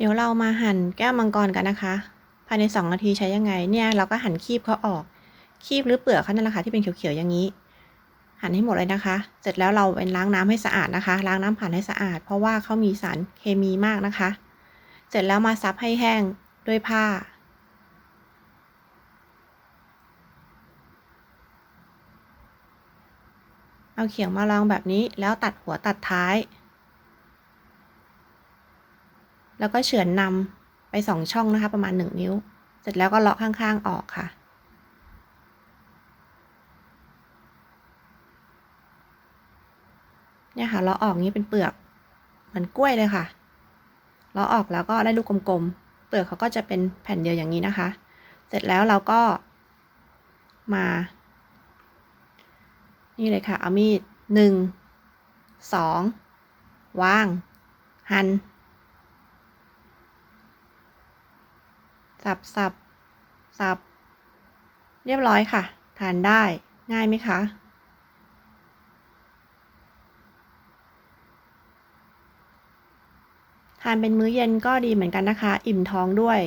เดี๋ยวเรามาหั่นแก้วมังกรกันนะคะ ภายใน 2 นาทีใช้ยังไง เนี่ยเราก็หั่นคีบเขาออก คีบหรือเปลือกเขานั่นแหละค่ะที่เป็นเขียวๆอย่างนี้ หั่นให้หมดเลยนะคะ เสร็จแล้วเราเป็นล้างน้ำให้สะอาดนะคะ ล้างน้ำผ่านให้สะอาด เพราะว่าเขามีสารเคมีมากนะคะ เสร็จแล้วมาซับให้แห้งด้วยผ้าเอาเขียงมารองแบบนี้แล้วตัดหัวตัดท้าย แล้วก็เฉือนนำไปสองช่องนะคะ ประมาณหนึ่งนิ้ว เสร็จแล้วก็เลาะข้างๆออกค่ะ เนี่ยค่ะเลาะออกนี้เป็นเปลือกเหมือนกล้วยเลยค่ะเลาะออกแล้วก็ได้ลูกกลมๆ เปลือกเขาก็จะเป็นแผ่นเดียวอย่างนี้นะคะ เสร็จแล้วเราก็มา นี่เลยค่ะ เอามีดหนึ่งสองวาง หัน สับสับสับ เรียบร้อยค่ะ ทานได้ง่ายไหมคะ ทานเป็นมื้อเย็นก็ดีเหมือนกันนะคะ อิ่มท้องด้วย